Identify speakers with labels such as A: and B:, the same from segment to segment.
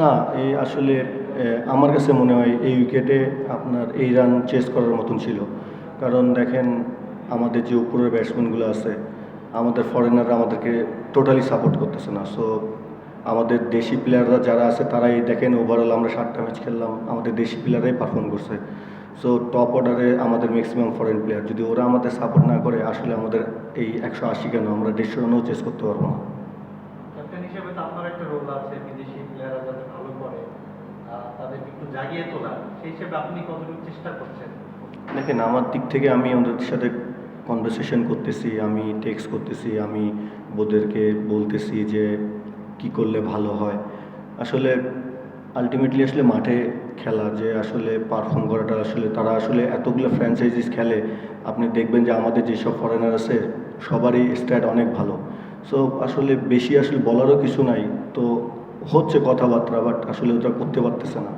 A: না, এই আসলে আমার কাছে মনে হয় এই উইকেটে আপনার এই রান চেস করার মতন ছিল। কারণ দেখেন, আমাদের যে উপরের ব্যাটসম্যানগুলো আছে, আমাদের ফরেনাররা আমাদেরকে টোটালি সাপোর্ট করতেছে না। সো আমাদের দেশি প্লেয়াররা যারা আছে, তারাই দেখেন ওভারঅল আমরা সাতটা ম্যাচ খেললাম, আমাদের দেশি প্লেয়াররাই পারফর্ম করছে। সো টপ অর্ডারে আমাদের ম্যাক্সিমাম ফরেন প্লেয়ার যদি ওরা আমাদের সাপোর্ট না করে, আসলে আমাদের এই একশো আশি কেন? আমরা দেড়শো রানও চেস করতে পারব না।
B: হিসেবে তো আপনার একটা রোল আছে, বিদেশি প্লেয়াররা যাতে ভালো করে তাদেরকে একটু জাগিয়ে তোলা সেই হিসেবে আপনি কতটুকু চেষ্টা করছেন?
A: দেখেন, আমার দিক থেকে আমি ওদের সাথে কনভারসেশন করতেছি, আমি টেক্সট করতেছি, আমি ওদেরকে বলতেছি যে কি করলে ভালো হয়। আসলে আলটিমেটলি আসলে মাঠে খেলা, যে আসলে পারফর্ম করাটা, আসলে তারা আসলে এতগুলো ফ্র্যাঞ্চাইজিস খেলে, আপনি দেখবেন যে আমাদের যেসব ফরেনার আছে, সবারই স্ট্যাট অনেক ভালো। সো আসলে বেশি আসলে বলারও কিছু নাই। তো হচ্ছে কথাবার্তা বাট আসলে ওটা করতে পারতেছে না।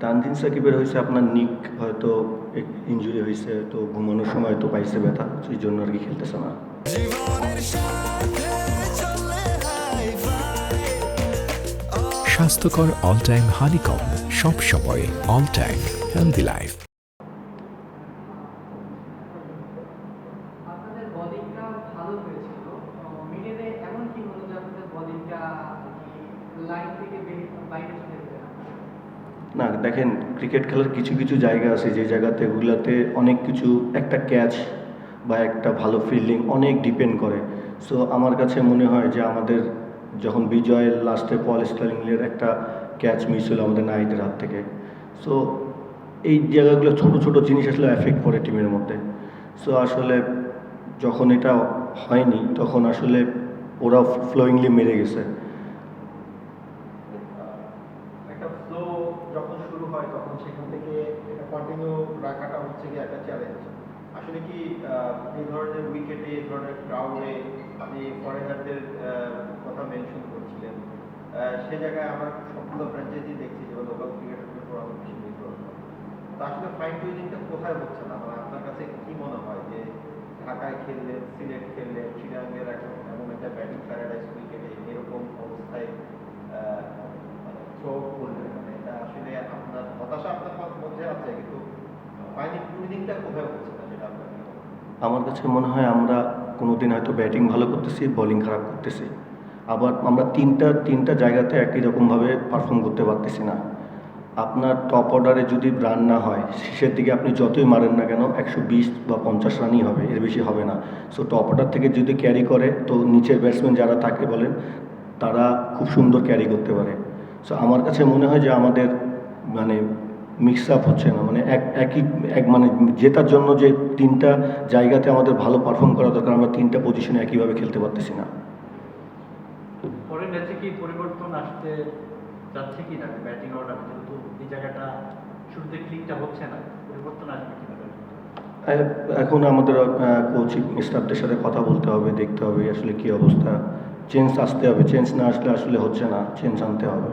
A: তানজিন সাকিবের হয়েছে আপনার নিক হয়তো ইঞ্জুরি হয়েছে তো ঘুমানোর সময় হয়তো পাইছে ব্যথা সেই জন্য আর কি খেলতেছে না।
C: স্বাস্থ্যকর অল টাইম হানিকম সব সময় অল টাইম হেলদি লাইফ
D: আপনাদের বোলিংটা ভালো হয়েছিল মিডিয়াতে এমন কি হলো যে আপনাদের বোলিংটা লাইন থেকে বেরিয়ে বাইরে চলে গেছে
A: না, দেখেন ক্রিকেট খেলার কিছু কিছু জায়গা আছে, যে জায়গাতে ওগুলাতে অনেক কিছু, একটা ক্যাচ বা একটা ভালো ফিল্ডিং অনেক ডিপেন্ড করে। সো আমার কাছে মনে হয় যে আমাদের যখন বিজয়ের লাস্টে পল স্টার্লিংয়ের একটা ক্যাচ মিস হলো আমাদের নাইটের হাত থেকে। সো এই জায়গাগুলো ছোট ছোট জিনিস আসলে এফেক্ট করে টিমের মধ্যে। সো আসলে যখন এটা হয়নি, তখন আসলে ওরা ফ্লোয়িংলি মেরে গেছে
E: একটা ফ্লো যখন শুরু হয় তখন সেখান থেকে এটা কন্টিনিউ রাখাটা হচ্ছে কি একটা চ্যালেঞ্জ আসলে কি এই ধরনের উইকেটে এই ধরনের ক্রাউডে আপনি ফরেনারদের কথা মেনশন করছিলেন সে জায়গায় আমরা সবগুলো ফ্র্যাঞ্চাইজি দেখছি যে লোকাল ক্রিকেটারদের উপর অনেক বেশি নির্ভর তো আসলে ফাইন টিউনিংটা কোথায় হচ্ছে না? মানে আপনার কাছে কি মনে হয় যে ঢাকায় খেললেন, সিলেট খেললেন চিরাঙ্গের এমন একটা ব্যাটিং প্যারাডাইস উইকেটে এরকম অবস্থায় থ্রো আসলে আপনার হতাশা আপনার মধ্যে আছে, কিন্তু?
A: আমার কাছে মনে হয় আমরা কোনোদিন হয়তো ব্যাটিং ভালো করতেছি বোলিং খারাপ করতেছি। আবার আমরা তিনটা তিনটা জায়গাতে একই রকমভাবে পারফর্ম করতে পারতেছি না। আপনার টপ অর্ডারে যদি রান না হয়, শেষের দিকে আপনি যতই মারেন না কেন, একশো বিশ বা পঞ্চাশ রানই হবে, এর বেশি হবে না। সো টপ অর্ডার থেকে যদি ক্যারি করে, তো নিচের ব্যাটসম্যান যারা থাকে বলেন, তারা খুব সুন্দর ক্যারি করতে পারে। সো আমার কাছে মনে হয় যে আমাদের মানে মিক্স আপ হচ্ছে না। মানে এক একই এক মানে জেতার জন্য যে তিনটা জায়গাতে আমাদের ভালো পারফর্ম করা দরকার আমরা তিনটা পজিশনে একইভাবে খেলতে পারতেছি না।
B: পরের ম্যাচে কি পরিবর্তন আসতে যাচ্ছে কি না ব্যাটিং অর্ডার যেহেতু এই জায়গাটা শুরুতে ক্লিকটা হচ্ছে না পরিবর্তন আসবে কি
A: এখন আমাদের কোচিং স্টাফদের সাথে কথা বলতে হবে দেখতে হবে আসলে কি অবস্থা। চেঞ্জ আসতে হবে চেঞ্জ না আসলে আসলে হচ্ছে না চেঞ্জ আনতে হবে।